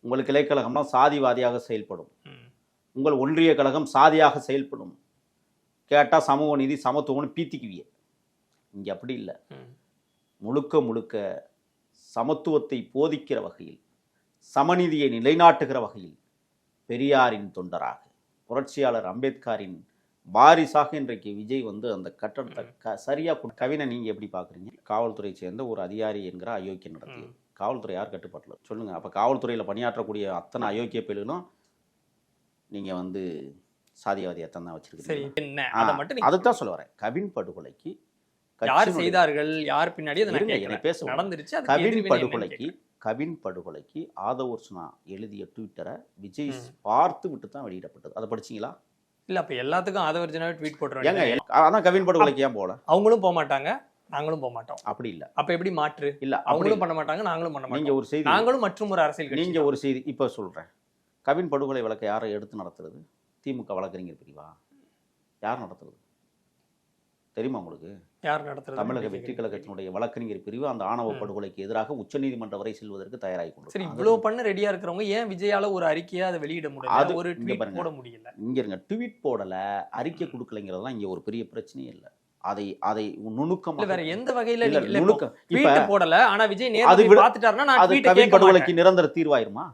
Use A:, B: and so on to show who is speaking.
A: உங்கள் கிளைக்கழகம்னா சாதிவாதியாக செயல்படும். உங்கள் ஒன்றிய கழகம் சாதியாக செயல்படும். கேட்டால் சமூக நீதி சமத்துவம்னு பீத்திக்குவிய. இங்கே அப்படி இல்லை. முழுக்க முழுக்க சமத்துவத்தை போதிக்கிற வகையில் சமநீதியை நிலைநாட்டுகிற வகையில் பெரியாரின் தொண்டராக புரட்சியாளர் அம்பேத்கரின் வாரிசாக இன்றைக்கு விஜய் வந்து அந்த கட்டணத்தை க சரியா கு- கவினை நீங்க எப்படி பாக்குறீங்க? காவல்துறை சேர்ந்த ஒரு அதிகாரி என்கிற அயோக்கியம் நடத்தியது. காவல்துறை யார் கட்டுப்பாட்டில் சொல்லுங்க. அப்ப காவல்துறையில பணியாற்றக்கூடிய அத்தனை அயோக்கிய பேர்களும் நீங்க வந்து சாதிவாதியத்தான் தான்
B: சரி
A: வச்சிருக்கீங்க அதுதான் சொல்ல வரேன். கவின் படுகொலைக்கு
B: யார் செய்தார்கள்? யார் பின்னாடி?
A: பேச.
B: நடந்துருச்சு
A: கவின் படுகொலைக்கு. கவின் படுகொலைக்கு ஆதவர்ஷனா எழுதிய ட்விட்டரை விஜய். பார்த்து விட்டு தான் வெளியிடப்பட்டது. அதை படிச்சீங்களா?
B: இல்ல அப்ப எல்லாத்துக்கும் ஆதவர்ஜனாவே ட்வீட்
A: எல்- அதான் கவின் படுகொலைக்கு ஏன் போல
B: அவங்களும் போக மாட்டாங்க நாங்களும் போக மாட்டோம்.
A: அப்படி இல்ல.
B: அப்ப எப்படி மாற்று?
A: இல்ல
B: அவங்களும் பண்ண மாட்டாங்க நாங்களும் பண்ண
A: நீங்க
B: மாட்டோம்.
A: ஒரு செய்தி
B: நாங்களும் மற்றும் ஒரு அரசியல்
A: நீங்க ஒரு செய்தி இப்ப சொல்றேன். கவின் படுகொலை வழக்கை யாரை எடுத்து நடத்துறது? திமுக வழக்கறிஞர் பிரிவா? யார் நடத்துறது? தெரியுமா உங்களுக்கு?
B: யார் நடத்துறது?
A: தமிழக வெற்றி கழகத்தினுடைய வழக்கறிஞர் பிரிவு அந்த ஆணவ. படுகொலைக்கு எதிராக உச்சநீதிமன்றம் வரை செல்வதற்கு தயாராகி
B: சரி
A: கொண்டிருக்கிறாங்க.
B: இவ்வளவு பண்ண ரெடியா இருக்கிறவங்க ஏன் விஜயால ஒரு அறிக்கையை அதை வெளியிட
A: அது
B: முடியல ஒரு
A: இங்க
B: ட்வீட். போட முடியல.
A: இங்க இருங்க. ட்வீட் போடல அறிக்கை கொடுக்கலைங்கிறதெல்லாம் இங்க ஒரு பெரிய பிரச்சனையே இல்ல. அதை அதை நுணுக்கமா
B: வேற எந்த வகையில
A: நுணுக்கம். இப்ப
B: போடல ஆனா விஜய்
A: அது
B: நேரா
A: அது
B: கேட்க மாட்டேன்.
A: படுகொலைக்கு நிரந்தர தீர்வாயிருமா?